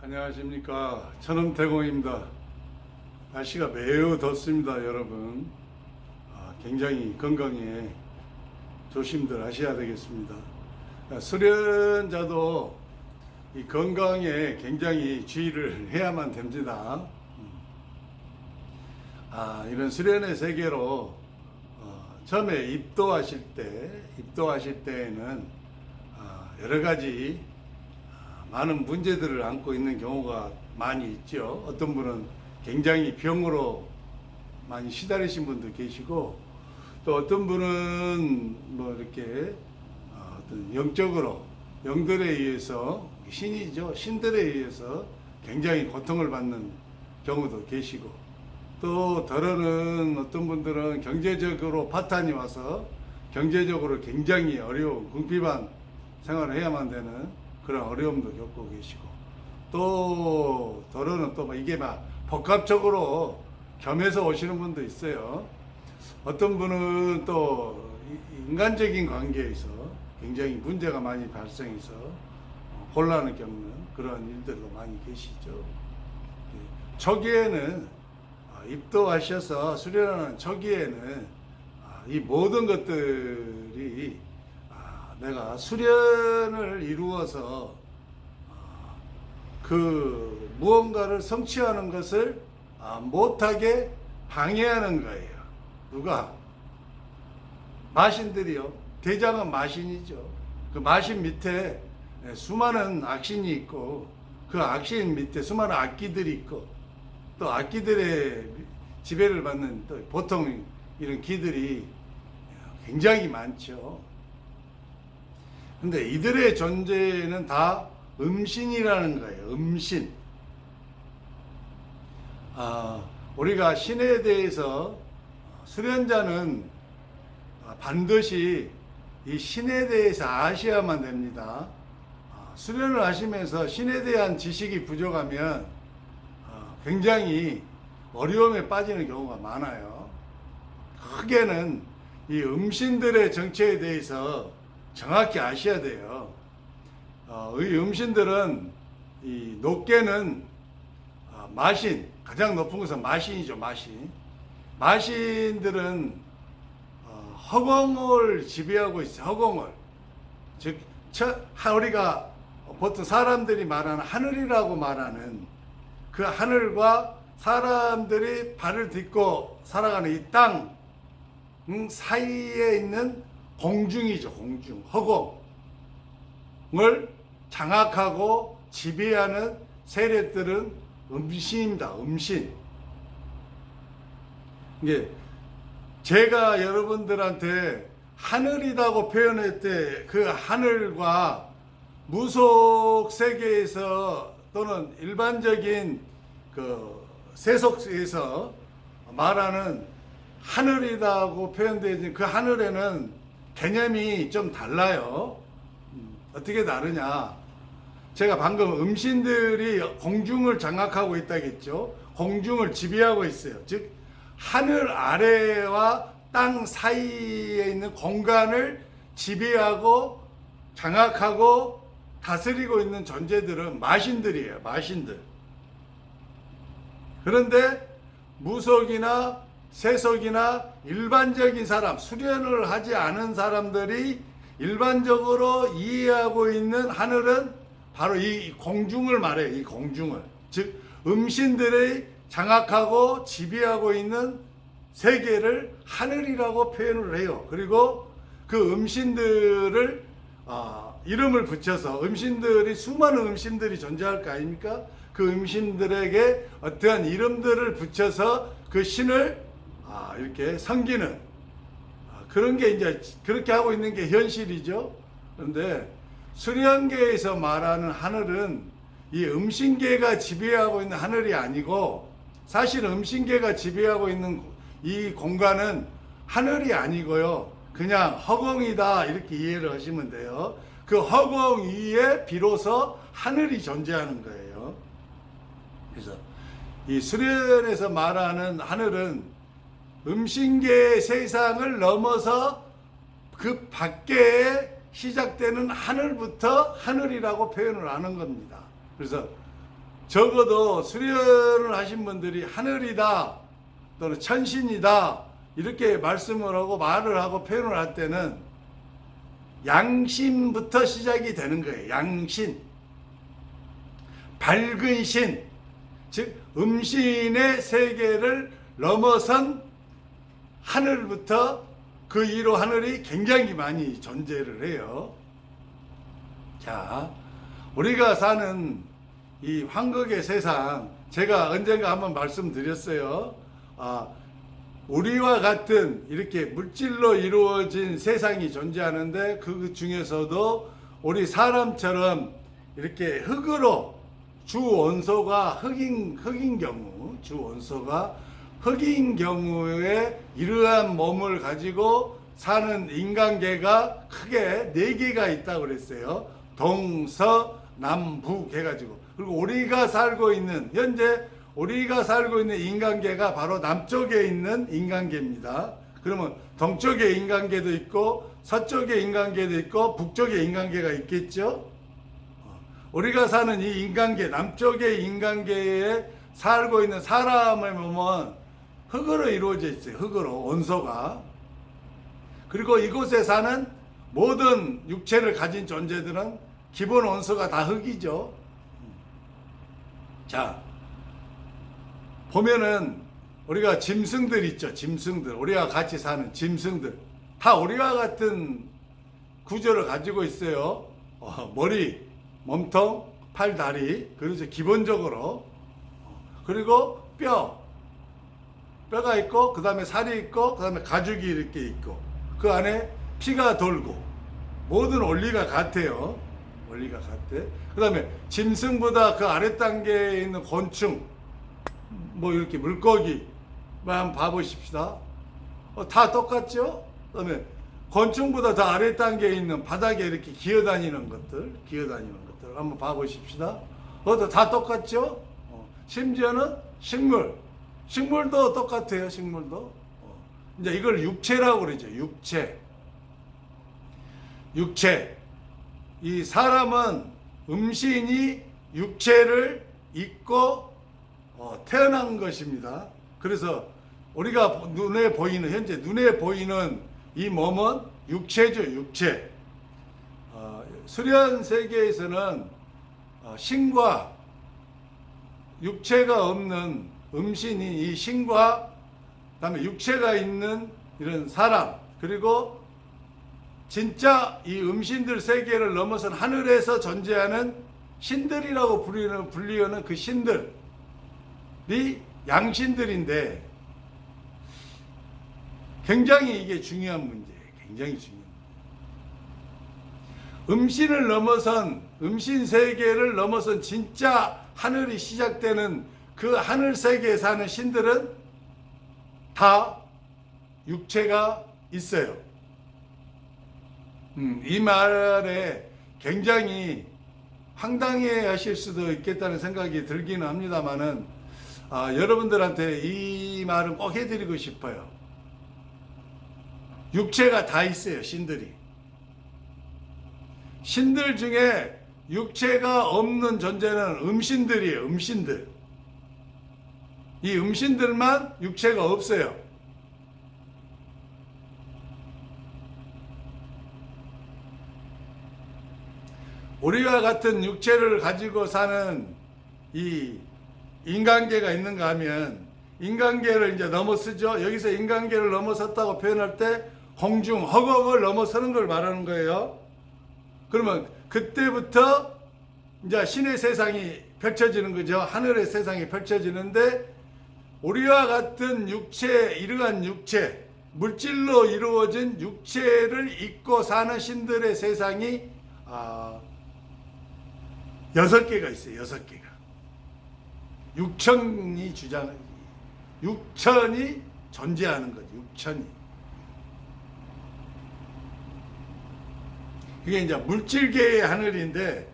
안녕하십니까 천음 대공입니다. 날씨가 매우 덥습니다, 여러분. 아, 굉장히 건강에 조심들 하셔야 되겠습니다. 아, 수련자도 이 건강에 굉장히 주의를 해야만 됩니다. 음. 아, 이런 수련의 세계로 어, 처음에 입도하실 때, 입도하실 때에는 아, 여러 가지 아, 많은 문제들을 안고 있는 경우가 많이 있죠. 어떤 분은 굉장히 병으로 많이 시달리신 분도 계시고 또 어떤 분은 뭐 이렇게 어, 어떤 영적으로 영들에 의해서 신이죠 신들에 의해서 굉장히 고통을 받는 경우도 계시고 또 더러는 어떤 분들은 경제적으로 파탄이 와서 경제적으로 굉장히 어려운 궁핍한 생활을 해야만 되는 그런 어려움도 겪고 계시고 또 더러는 또뭐 이게 막 복합적으로 겸해서 오시는 분도 있어요. 어떤 분은 또 이- 인간적인 관계에서 굉장히 문제가 많이 발생해서 어, 곤란을 겪는 그런 일들도 많이 계시죠. 예. 초기에는 아, 입도하셔서 수련하는 초기에는 아, 이 모든 것들이 아, 내가 수련을 이루어서 아, 그 무언가를 성취하는 것을 아, 못하게 방해하는 거예요. 누가? 마신들이요. 대장은 마신이죠. 그 마신 밑에 예, 수많은 악신이 있고 그 악신 밑에 수많은 악기들이 있고 또 악기들의 지배를 받는 또 보통 이런 기들이 굉장히 많죠. 근데 이들의 존재는 다 음신이라는 거예요. 음신. 아, 우리가 신에 대해서 수련자는 반드시 이 신에 대해서 아셔야만 됩니다. 아, 수련을 하시면서 신에 대한 지식이 부족하면 아, 굉장히 어려움에 빠지는 경우가 많아요. 크게는 이 음신들의 정체에 대해서 정확히 아셔야 돼요. 어, 이 음신들은 이 높게는 아, 마신 가장 높은 것은 마신이죠 마신. 마신들은 어, 허공을 지배하고 있어요. 허공을 즉 저, 하- 우리가 보통 사람들이 말하는 하늘이라고 말하는 그 하늘과 사람들이 발을 딛고 살아가는 이 땅 사이에 있는 공중이죠, 공중, 허공을 장악하고 지배하는 세력들은 음신입니다, 음신. 이게 제가 여러분들한테 하늘이라고 표현할 때 그 하늘과 무속 세계에서 또는 일반적인 그 세속에서 말하는 하늘이라고 표현되어진 그 하늘에는 개념이 좀 달라요. 음, 어떻게 다르냐? 제가 방금 음신들이 공중을 장악하고 있다겠죠. 공중을 지배하고 있어요. 즉 하늘 아래와 땅 사이에 있는 공간을 지배하고 장악하고 다스리고 있는 존재들은 마신들이에요. 마신들. 그런데 무속이나 세속이나 일반적인 사람, 수련을 하지 않은 사람들이 일반적으로 이해하고 있는 하늘은 바로 이 공중을 말해요. 이 공중을. 즉, 음신들의 장악하고 지배하고 있는 세계를 하늘이라고 표현을 해요. 그리고 그 음신들을 아, 이름을 붙여서 음신들이 수많은 음신들이 존재할 거 아닙니까? 그 음신들에게 어떠한 이름들을 붙여서 그 신을 아, 이렇게 섬기는 아, 그런 게 이제 그렇게 하고 있는 게 현실이죠. 그런데 수련계에서 말하는 하늘은 이 음신계가 지배하고 있는 하늘이 아니고 사실 음신계가 지배하고 있는 이 공간은 하늘이 아니고요. 그냥 허공이다 이렇게 이해를 하시면 돼요. 그 허공 위에 비로소 하늘이 존재하는 거예요. 그래서 이 수련에서 말하는 하늘은 음신계 세상을 넘어서 그 밖에 시작되는 하늘부터 하늘이라고 표현을 하는 겁니다. 그래서 적어도 수련을 하신 분들이 하늘이다 또는 천신이다 이렇게 말씀을 하고 말을 하고 표현을 할 때는 양심부터 시작이 되는 거예요. 양신. 밝은 신. 즉, 음신의 세계를 넘어선 하늘부터 그 위로 하늘이 굉장히 많이 존재를 해요. 자, 우리가 사는 이 황극의 세상, 제가 언젠가 한번 말씀드렸어요. 아, 우리와 같은 이렇게 물질로 이루어진 세상이 존재하는데 그 중에서도 우리 사람처럼 이렇게 흙으로 주 원소가 흙인 흙인 경우 주 원소가 흙인 경우에 이러한 몸을 가지고 사는 인간계가 크게 네 개가 있다고 그랬어요. 동서 남북 해가지고 그리고 우리가 살고 있는 현재 우리가 살고 있는 인간계가 바로 남쪽에 있는 인간계입니다. 그러면 동쪽에 인간계도 있고 서쪽에 인간계도 있고 북쪽에 인간계가 있겠죠. 어, 우리가 사는 이 인간계 남쪽의 인간계에 살고 있는 사람의 몸은 흙으로 이루어져 있어요. 흙으로 원소가 그리고 이곳에 사는 모든 육체를 가진 존재들은 기본 원소가 다 흙이죠. 자, 보면은 우리가 짐승들 있죠. 짐승들. 우리가 같이 사는 짐승들. 다 우리와 같은 구조를 가지고 있어요. 어, 머리, 몸통, 팔, 다리. 그렇죠. 기본적으로. 그리고 뼈. 뼈가 있고, 그 다음에 살이 있고, 그 다음에 가죽이 이렇게 있고, 그 안에 피가 돌고, 모든 원리가 같아요. 원리가 같아. 그 다음에 짐승보다 그 아래 단계에 있는 곤충, 뭐 이렇게 물고기 한번 봐보십시다. 어, 다 똑같죠? 그 다음에 곤충보다 더 아래 단계에 있는 바닥에 이렇게 기어다니는 것들, 기어다니는 것들 한번 봐보십시다. 그것도 다 똑같죠? 어, 심지어는 식물, 식물도 똑같아요. 식물도. 어, 이제 이걸 육체라고 그러죠. 육체. 육체. 이 사람은 음신이 육체를 입고 어, 태어난 것입니다. 그래서 우리가 눈에 보이는 현재 눈에 보이는 이 몸은 육체죠, 육체. 어, 수련 세계에서는 어, 신과 육체가 없는 음신이 이 신과 그다음에 육체가 있는 이런 사람 그리고 진짜 이 음신들 세계를 넘어선 하늘에서 존재하는 신들이라고 불리는 불리는 그 신들 이 양신들인데 굉장히 이게 중요한 문제예요. 굉장히 중요한 문제. 음신을 넘어선 음신 세계를 넘어선 진짜 하늘이 시작되는 그 하늘 세계에 사는 신들은 다 육체가 있어요. 음, 이 말에 굉장히 황당해 하실 수도 있겠다는 생각이 들기는 합니다만은 아, 여러분들한테 이 말은 꼭 해드리고 싶어요. 육체가 다 있어요, 신들이. 신들 중에 육체가 없는 존재는 음신들이에요, 음신들. 이 음신들만 육체가 없어요. 우리와 같은 육체를 가지고 사는 이 인간계가 있는가 하면 인간계를 이제 넘어서죠. 여기서 인간계를 넘어섰다고 표현할 때 홍중, 허공을 넘어서는 걸 말하는 거예요. 그러면 그때부터 이제 신의 세상이 펼쳐지는 거죠. 하늘의 세상이 펼쳐지는데 우리와 같은 육체, 이러한 육체, 물질로 이루어진 육체를 입고 사는 신들의 세상이 아, 여섯 개가 있어요. 여섯 개가. 육천이 주장, 육천이 존재하는 거죠. 육천이. 그게 이제 물질계의 하늘인데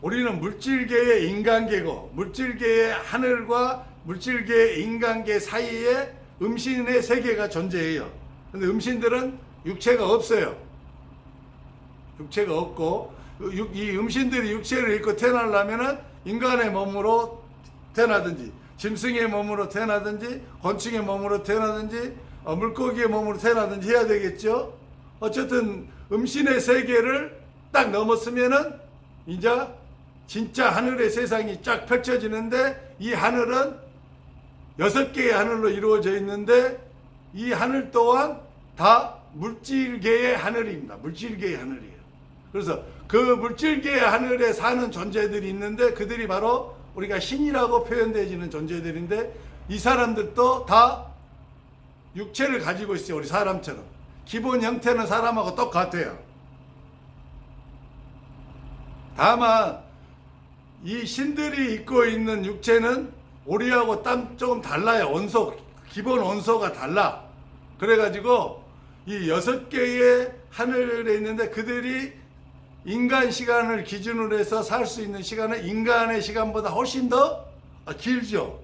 우리는 물질계의 인간계고 물질계의 하늘과 물질계의 인간계 사이에 음신의 세계가 존재해요. 근데 음신들은 육체가 없어요. 육체가 없고 이 음신들이 육체를 입고 태어나려면은 인간의 몸으로 태어나든지 짐승의 몸으로 태어나든지 곤충의 몸으로 태어나든지 어, 물고기의 몸으로 태어나든지 해야 되겠죠. 어쨌든 음신의 세계를 딱 넘었으면은 이제 진짜 하늘의 세상이 쫙 펼쳐지는데 이 하늘은 여섯 개의 하늘로 이루어져 있는데 이 하늘 또한 다 물질계의 하늘입니다. 물질계의 하늘이에요. 그래서 그 물질계의 하늘에 사는 존재들이 있는데 그들이 바로 우리가 신이라고 표현되어지는 존재들인데 이 사람들도 다 육체를 가지고 있어요. 우리 사람처럼. 기본 형태는 사람하고 똑같아요. 다만 이 신들이 입고 있는 육체는 우리하고 땀 조금 달라요. 원소 기본 원소가 달라. 그래가지고 이 여섯 개의 하늘에 있는데 그들이 인간 시간을 기준으로 해서 살 수 있는 시간은 인간의 시간보다 훨씬 더 길죠.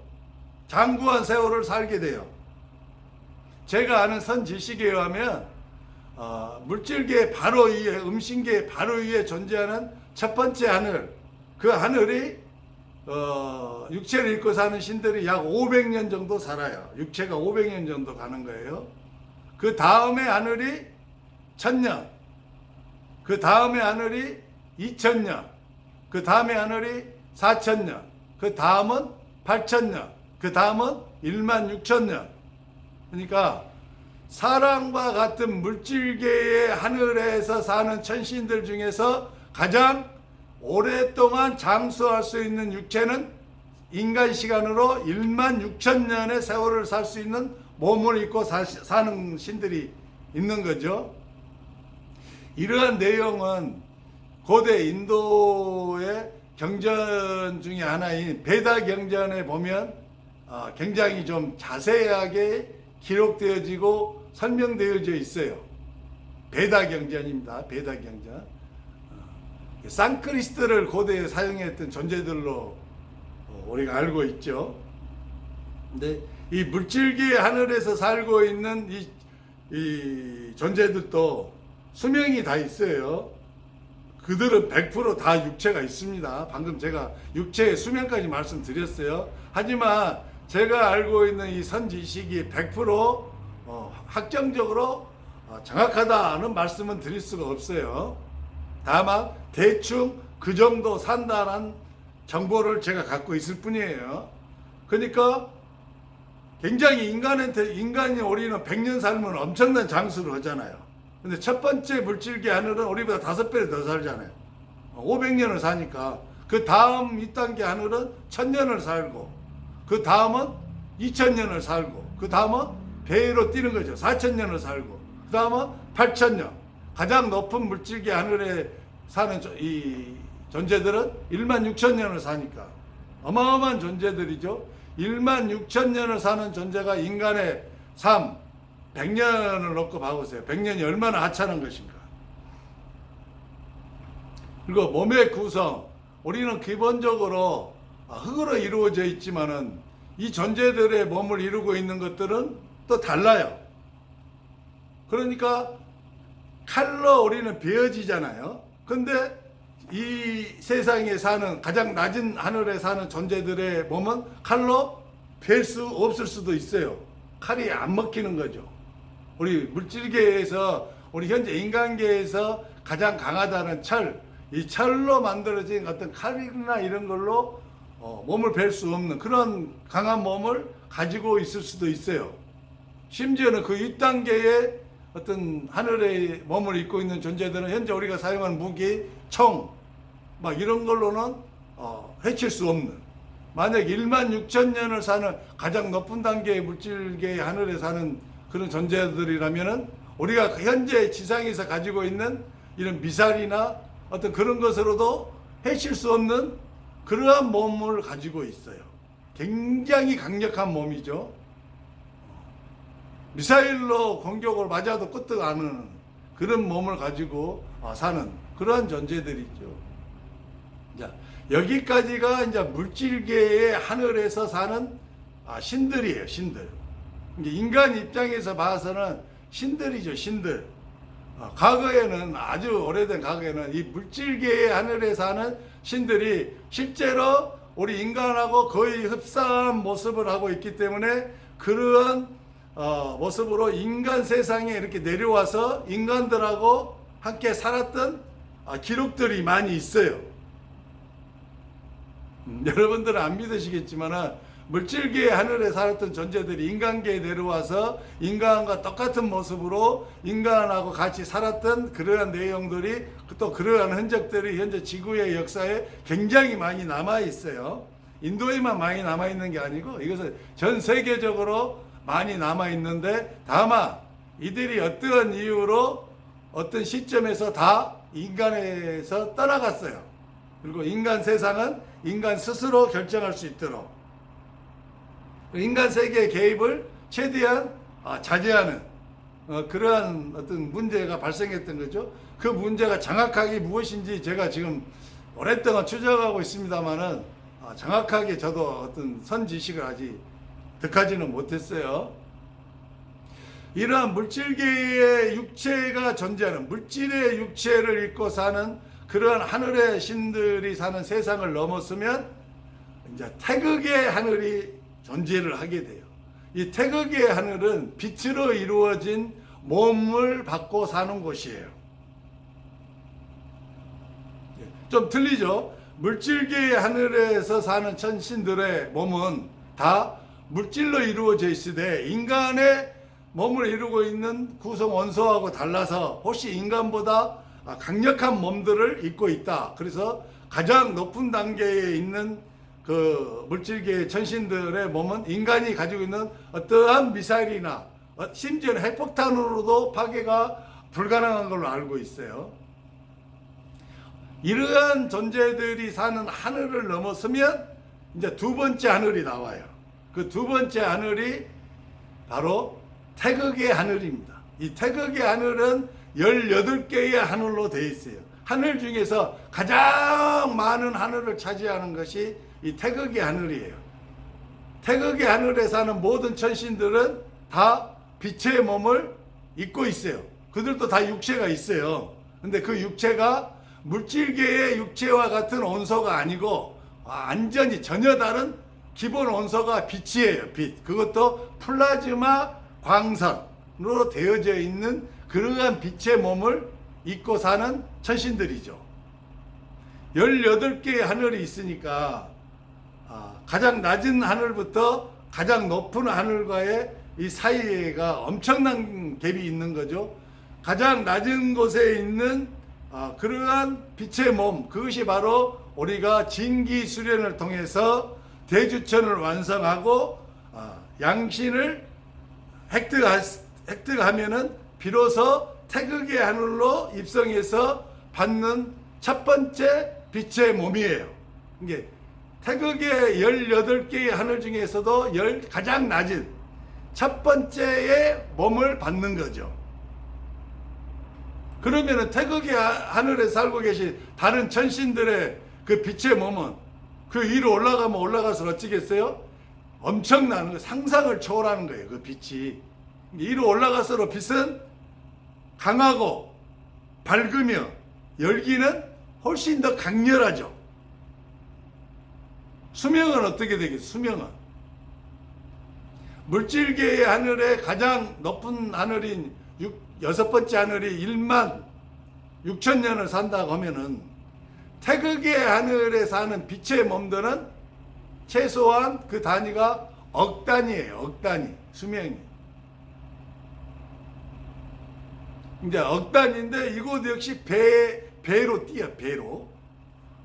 장구한 세월을 살게 돼요. 제가 아는 선지식에 의하면 어, 물질계 바로 위에 음신계 바로 위에 존재하는 첫 번째 하늘 그 하늘이 어, 육체를 입고 사는 신들이 약 500년 정도 살아요. 육체가 500년 정도 가는 거예요. 그 다음에 하늘이 천년, 그 다음에 하늘이 2000년, 그 다음에 하늘이 4000년, 그 다음은 8000년, 그 다음은 1만 6000년. 그러니까 사랑과 같은 물질계의 하늘에서 사는 천신들 중에서 가장 오랫동안 장수할 수 있는 육체는 인간 시간으로 1만 6천 년의 세월을 살 수 있는 몸을 입고 사, 사는 신들이 있는 거죠. 이러한 내용은 고대 인도의 경전 중에 하나인 베다 경전에 보면 어, 굉장히 좀 자세하게 기록되어지고 설명되어져 있어요. 베다 경전입니다. 베다 경전. 어, 산크리스트를 고대에 사용했던 존재들로 어, 우리가 알고 있죠. 근데 이 물질계 하늘에서 살고 있는 이, 이 존재들도 수명이 다 있어요. 그들은 100%다 육체가 있습니다. 방금 제가 육체의 수명까지 말씀드렸어요. 하지만 제가 알고 있는 이 선지식이 100% 어, 확정적으로 어, 정확하다는 말씀은 드릴 수가 없어요. 다만 대충 그 정도 산다는 정보를 제가 갖고 있을 뿐이에요. 그러니까 굉장히 인간한테 인간이 우리는 100년 살면 엄청난 장수를 하잖아요. 근데 첫 번째 물질계 하늘은 우리보다 다섯 배를 더 살잖아요. 500년을 사니까 그 다음 2단계 하늘은 1000년을 살고 그 다음은 2000년을 살고 그 다음은 배로 뛰는 거죠. 4000년을 살고 그 다음은 8000년 가장 높은 물질계 하늘에 사는 저- 이 존재들은 1만 6천 년을 사니까 어마어마한 존재들이죠. 1만 6천 년을 사는 존재가 인간의 삶 100년을 놓고 봐보세요. 100년이 얼마나 하찮은 것인가. 그리고 몸의 구성 우리는 기본적으로 흙으로 이루어져 있지만은 이 존재들의 몸을 이루고 있는 것들은 또 달라요. 그러니까 칼로 우리는 베어지잖아요. 근데 이 세상에 사는 가장 낮은 하늘에 사는 존재들의 몸은 칼로 벨수 없을 수도 있어요. 칼이 안 먹히는 거죠. 우리 물질계에서 우리 현재 인간계에서 가장 강하다는 철, 이 철로 만들어진 어떤 칼이나 이런 걸로 어, 몸을 벨수 없는 그런 강한 몸을 가지고 있을 수도 있어요. 심지어는 그 2단계의 어떤 하늘의 몸을 입고 있는 존재들은 현재 우리가 사용하는 무기, 총, 막 이런 걸로는 어, 해칠 수 없는 만약 1만 6천 년을 사는 가장 높은 단계의 물질계의 하늘에 사는 그런 존재들이라면은 우리가 현재 지상에서 가지고 있는 이런 미사일이나 어떤 그런 것으로도 해칠 수 없는 그러한 몸을 가지고 있어요. 굉장히 강력한 몸이죠. 미사일로 공격을 맞아도 끄떡 안 하는 그런 몸을 가지고 어, 사는 그러한 존재들이죠. 자, 여기까지가 이제 물질계의 하늘에서 사는 아, 신들이에요, 신들. 인간 입장에서 봐서는 신들이죠, 신들. 어, 과거에는 아주 오래된 과거에는 이 물질계의 하늘에 사는 신들이 실제로 우리 인간하고 거의 흡사한 모습을 하고 있기 때문에 그러한 어, 모습으로 인간 세상에 이렇게 내려와서 인간들하고 함께 살았던 아, 기록들이 많이 있어요. 음, 여러분들은 안 믿으시겠지만 물질계의 하늘에 살았던 존재들이 인간계에 내려와서 인간과 똑같은 모습으로 인간하고 같이 살았던 그러한 내용들이 또 그러한 흔적들이 현재 지구의 역사에 굉장히 많이 남아 있어요. 인도에만 많이 남아 있는 게 아니고 이것은 전 세계적으로 많이 남아 있는데 다만 이들이 어떠한 이유로 어떤 시점에서 다 인간에서 떠나갔어요. 그리고 인간 세상은 인간 스스로 결정할 수 있도록 인간 세계의 개입을 최대한 아, 자제하는 어, 그러한 어떤 문제가 발생했던 거죠. 그 문제가 정확하게 무엇인지 제가 지금 오랫동안 추적하고 있습니다만은 아, 정확하게 저도 어떤 선 지식을 아직 득하지는 못했어요. 이러한 물질계의 육체가 존재하는 물질의 육체를 입고 사는 그러한 하늘의 신들이 사는 세상을 넘었으면 이제 태극의 하늘이 존재를 하게 돼요. 이 태극의 하늘은 빛으로 이루어진 몸을 받고 사는 곳이에요. 예, 좀 틀리죠? 물질계의 하늘에서 사는 천신들의 몸은 다 물질로 이루어져 있으되 인간의 몸을 이루고 있는 구성 원소하고 달라서 혹시 인간보다 강력한 몸들을 입고 있다. 그래서 가장 높은 단계에 있는 그 물질계의 천신들의 몸은 인간이 가지고 있는 어떠한 미사일이나 어, 심지어는 핵폭탄으로도 파괴가 불가능한 걸로 알고 있어요. 이러한 존재들이 사는 하늘을 넘어서면 이제 두 번째 하늘이 나와요. 그 두 번째 하늘이 바로 태극의 하늘입니다. 이 태극의 하늘은 18개의 하늘로 되어 있어요. 하늘 중에서 가장 많은 하늘을 차지하는 것이 이 태극의 하늘이에요. 태극의 하늘에 사는 모든 천신들은 다 빛의 몸을 입고 있어요. 그들도 다 육체가 있어요. 근데 그 육체가 물질계의 육체와 같은 온소가 아니고 완전히 전혀 다른 기본 온소가 빛이에요. 빛. 그것도 플라즈마 광선으로 되어져 있는 그러한 빛의 몸을 입고 사는 천신들이죠. 18개의 하늘이 있으니까 아, 가장 낮은 하늘부터 가장 높은 하늘과의 이 사이가 엄청난 갭이 있는 거죠. 가장 낮은 곳에 있는 아, 그러한 빛의 몸, 그것이 바로 우리가 진기 수련을 통해서 대주천을 완성하고 아, 양신을 획득하, 획득하면은 비로소 태극의 하늘로 입성해서 받는 첫 번째 빛의 몸이에요. 이게 태극의 18개의 하늘 중에서도 열, 가장 낮은 첫 번째의 몸을 받는 거죠. 그러면은 태극의 하- 하늘에 살고 계신 다른 천신들의 그 빛의 몸은 그 위로 올라가면 올라가서 어찌겠어요? 엄청나는 거, 상상을 초월하는 거예요. 그 빛이. 위로 올라갈수록 빛은 강하고 밝으며 열기는 훨씬 더 강렬하죠. 수명은 어떻게 되겠어요? 수명은 물질계의 하늘에 가장 높은 하늘인 육, 여섯 번째 하늘이 1만 6천 년을 산다고 하면은 태극의 하늘에 사는 빛의 몸들은 최소한 그 단위가 억 단위예요. 억 단위 수명이. 이제 억 단위인데 이곳 역시 배 배로 뛰어 배로.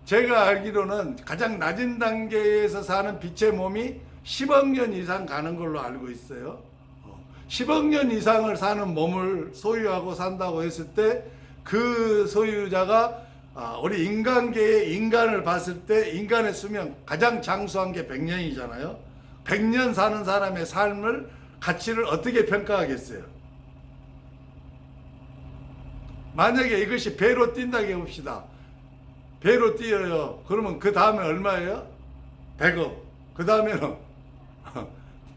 제가 알기로는 가장 낮은 단계에서 사는 빛의 몸이 10억 년 이상 가는 걸로 알고 있어요. 어, 10억 년 이상을 사는 몸을 소유하고 산다고 했을 때 그 소유자가 아, 우리 인간계의 인간을 봤을 때 인간의 수명 가장 장수한 게 100년이잖아요. 100년 사는 사람의 삶을 가치를 어떻게 평가하겠어요? 만약에 이것이 배로 뛴다고 해봅시다. 배로 뛰어요. 그러면 그 다음에 얼마예요? 100억. 그 다음에는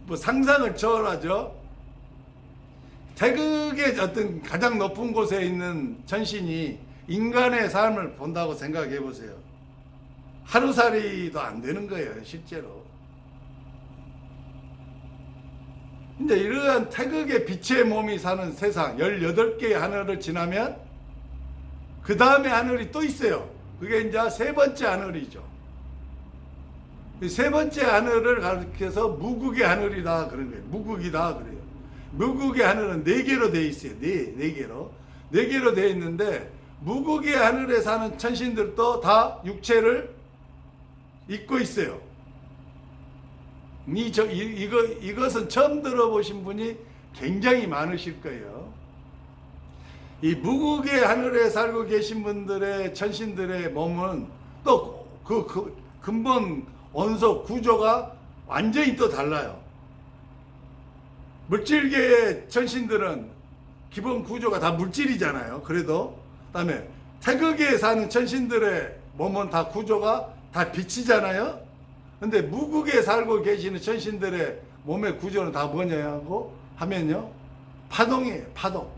뭐 상상을 초월하죠. 태극의 어떤 가장 높은 곳에 있는 천신이 인간의 삶을 본다고 생각해 보세요. 하루살이도 안 되는 거예요, 실제로. 근데 이러한 태극의 빛의 몸이 사는 세상 18개의 하늘을 지나면 그 다음에 하늘이 또 있어요. 그게 이제 세 번째 하늘이죠. 이세 번째 하늘을 가리켜서 무국의 하늘이다 그런 거예요. 무국이다 그래요. 무국의 하늘은 네 개로 돼 있어요. 네, 네 개로. 네 개로 돼 있는데 무국의 하늘에 사는 천신들도 다 육체를 입고 있어요. 이, 저, 이, 이거, 이것은 처음 들어보신 분이 굉장히 많으실 거예요. 이 무국의 하늘에 살고 계신 분들의 천신들의 몸은 또그 그, 근본 원소 구조가 완전히 또 달라요. 물질계의 천신들은 기본 구조가 다 물질이잖아요. 그래도 그다음에 태극에 사는 천신들의 몸은 다 구조가 다 빛이잖아요. 근데 무국에 살고 계시는 천신들의 몸의 구조는 다 뭐냐고 하면요. 파동이에요. 파동.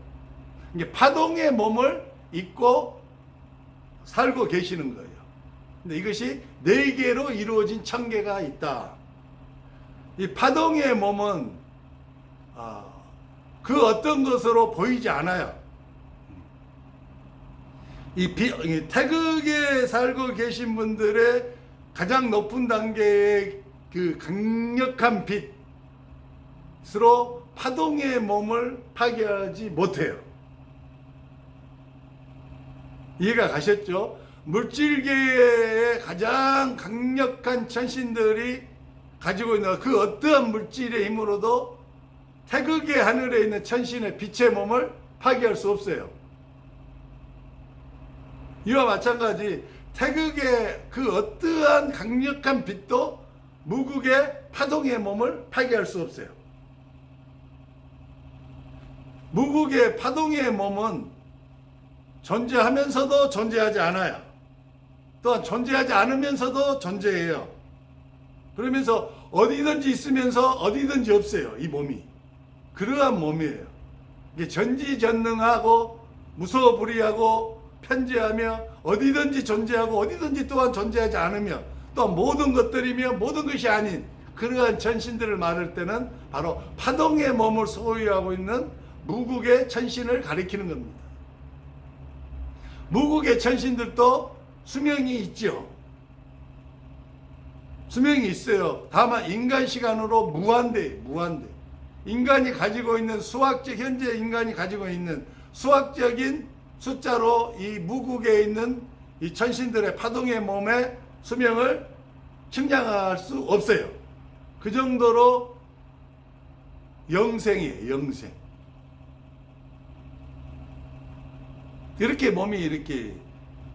이게 파동의 몸을 입고 살고 계시는 거예요. 근데 이것이 네 개로 이루어진 천개가 있다. 이 파동의 몸은 아, 그 어떤 것으로 보이지 않아요. 이, 비, 이 태극에 살고 계신 분들의 가장 높은 단계의 그 강력한 빛으로 파동의 몸을 파괴하지 못해요. 이해가 가셨죠? 물질계의 가장 강력한 천신들이 가지고 있는 그 어떠한 물질의 힘으로도 태극의 하늘에 있는 천신의 빛의 몸을 파괴할 수 없어요. 이와 마찬가지 태극의 그 어떠한 강력한 빛도 무국의 파동의 몸을 파괴할 수 없어요. 무국의 파동의 몸은 존재하면서도 존재하지 않아요. 또한 존재하지 않으면서도 존재해요. 그러면서 어디든지 있으면서 어디든지 없어요. 이 몸이. 그러한 몸이에요. 이게 전지전능하고 무소불위하고 편재하며 어디든지 존재하고 어디든지 또한 존재하지 않으며 또 모든 것들이며 모든 것이 아닌 그러한 천신들을 말할 때는 바로 파동의 몸을 소유하고 있는 무국의 천신을 가리키는 겁니다. 무국의 천신들도 수명이 있죠. 수명이 있어요. 다만 인간 시간으로 무한대, 무한대. 인간이 가지고 있는 수학적 현재 인간이 가지고 있는 수학적인 숫자로 이 무국에 있는 이 천신들의 파동의 몸의 수명을 측량할 수 없어요. 그 정도로 영생이에요, 영생. 이렇게 몸이 이렇게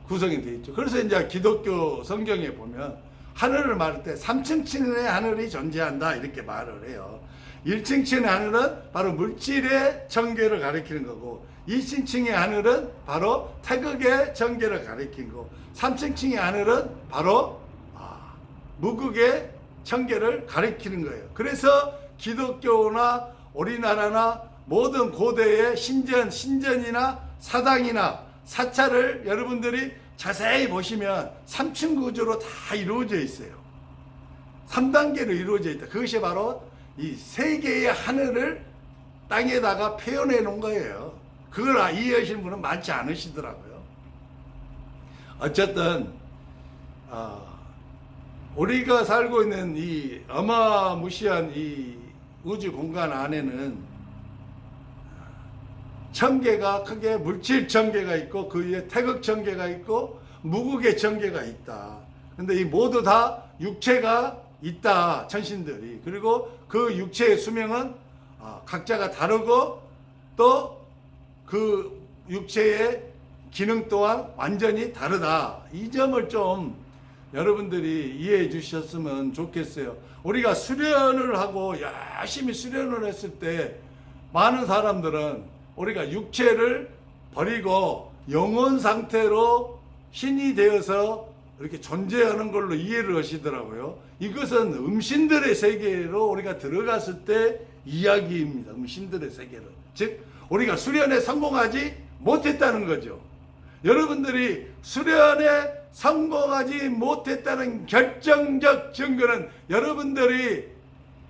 구성이 되어 있죠. 그래서 이제 기독교 성경에 보면 하늘을 말할 때 3층층의 하늘이 존재한다 이렇게 말을 해요. 1층층의 하늘은 바로 물질의 전개를 가리키는 거고 2층층의 하늘은 바로 태극의 전개를 가리키는 거고 3층층의 하늘은 바로 아, 무극의 전개를 가리키는 거예요. 그래서 기독교나 우리나라나 모든 고대의 신전, 신전이나 사당이나 사찰을 여러분들이 자세히 보시면 3층 구조로 다 이루어져 있어요. 3단계로 이루어져 있다. 그것이 바로 이 세계의 하늘을 땅에다가 표현해 놓은 거예요. 그걸 이해하시는 분은 많지 않으시더라고요. 어쨌든 어, 우리가 살고 있는 이 어마무시한 이 우주 공간 안에는 천개가 크게 물질 천개가 있고 그 위에 태극 천개가 있고 무국의 천개가 있다. 근데 이 모두 다 육체가 있다. 천신들이. 그리고 그 육체의 수명은 아, 각자가 다르고 또 그 육체의 기능 또한 완전히 다르다. 이 점을 좀 여러분들이 이해해 주셨으면 좋겠어요. 우리가 수련을 하고 열심히 수련을 했을 때 많은 사람들은 우리가 육체를 버리고 영혼 상태로 신이 되어서 이렇게 존재하는 걸로 이해를 하시더라고요. 이것은 음신들의 세계로 우리가 들어갔을 때 이야기입니다. 음신들의 세계로. 즉, 우리가 수련에 성공하지 못했다는 거죠. 여러분들이 수련에 성공하지 못했다는 결정적 증거는 여러분들이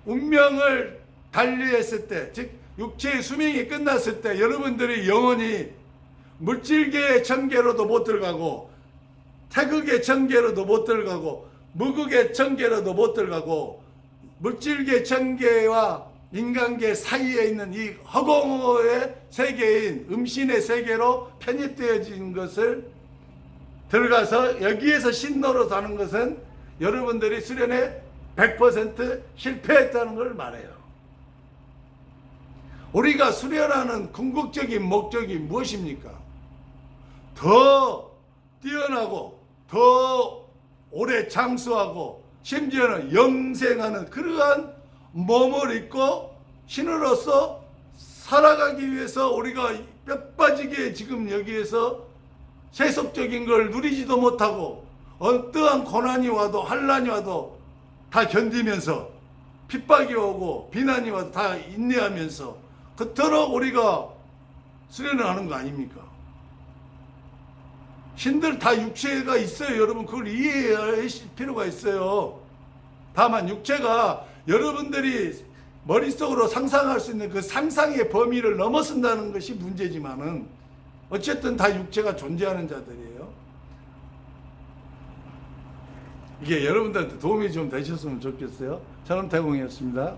운명을 달리했을 때, 즉 육체의 수명이 끝났을 때 여러분들이 영원히 물질계의 천계로도 못 들어가고 태극의 천계로도 못 들어가고 무극의 천계로도 못 들어가고 물질계 천계와 인간계 사이에 있는 이 허공의 세계인 음신의 세계로 편입되어진 것을 들어가서 여기에서 신노로 사는 것은 여러분들이 수련에 100% 실패했다는 걸 말해요. 우리가 수련하는 궁극적인 목적이 무엇입니까? 더 뛰어나고 더 오래 장수하고 심지어는 영생하는 그러한 몸을 입고 신으로서 살아가기 위해서 우리가 뼈 빠지게 지금 여기에서 세속적인 걸 누리지도 못하고 어떠한 고난이 와도 환란이 와도 다 견디면서 핍박이 오고 비난이 와도 다 인내하면서 그토록 우리가 수련을 하는 거 아닙니까? 신들 다 육체가 있어요. 여러분 그걸 이해하실 필요가 있어요. 다만 육체가 여러분들이 머릿속으로 상상할 수 있는 그 상상의 범위를 넘어선다는 것이 문제지만은 어쨌든 다 육체가 존재하는 자들이에요. 이게 여러분들한테 도움이 좀 되셨으면 좋겠어요. 저는 대공이었습니다.